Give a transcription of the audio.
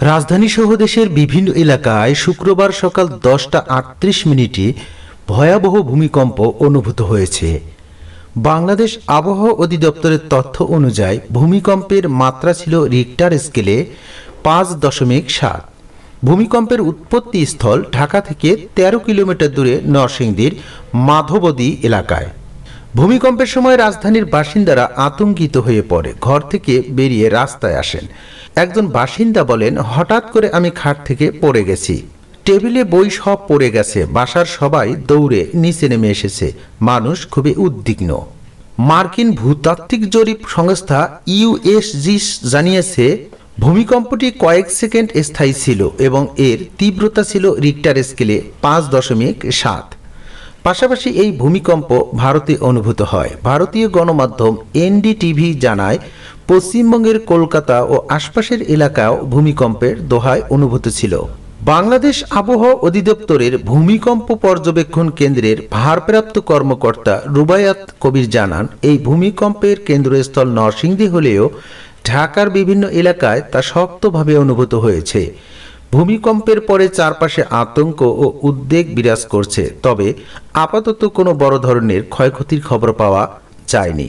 রাজধানী সহ দেশের বিভিন্ন এলাকায় শুক্রবার সকাল দশটা আটত্রিশ মিনিটে ভয়াবহ ভূমিকম্প অনুভূত হয়েছে। বাংলাদেশ আবহাওয়া অধিদপ্তরের তথ্য অনুযায়ী ভূমিকম্পের মাত্রা ছিল রিক্টার স্কেলে পাঁচ দশমিক সাত। ভূমিকম্পের উৎপত্তি স্থল ঢাকা থেকে তেরো কিলোমিটার দূরে নরসিংদীর মাধবদী এলাকায়। ভূমিকম্পের সময় রাজধানীর বাসিন্দারা আতঙ্কিত হয়ে পড়ে, ঘর থেকে বেরিয়ে রাস্তায় আসেন। একজন বাসিন্দা বলেন, হঠাৎ করে আমি খাট থেকে পড়ে গেছি। টেবিলে বই সব পড়ে গেছে, বাসার সবাই দৌড়ে নিচে নেমে এসেছে। মানুষ খুবই উদ্বিগ্ন। মার্কিন ভূতাত্ত্বিক জরিপ সংস্থা ইউএসজি জানিয়েছে, ভূমিকম্পটি কয়েক সেকেন্ড স্থায়ী ছিল এবং এর তীব্রতা ছিল রিক্টার স্কেলে পাঁচ দশমিক সাত। পাশাপাশি এই ভূমিকম্প ভারতে অনুভূত হয়। ভারতীয় গণমাধ্যম এনডিটিভি জানায় পশ্চিমবঙ্গের কলকাতা ও আশপাশের এলাকাও ভূমিকম্পের দোহায় অনুভূত ছিল। বাংলাদেশ আবহাওয়া অধিদপ্তরের ভূমিকম্প পর্যবেক্ষণ কেন্দ্রের ভারপ্রাপ্ত কর্মকর্তা রুবায়াত কবির জানান, এই ভূমিকম্পের কেন্দ্রস্থল নরসিংদী হলেও ঢাকার বিভিন্ন এলাকায় তা শক্তভাবে অনুভূত হয়েছে। ভূমিকম্পের পরে চারপাশে আতঙ্ক ও উদ্বেগ বিরাজ করছে, তবে আপাতত কোনো বড় ধরনের ক্ষয়ক্ষতির খবর পাওয়া যায়নি।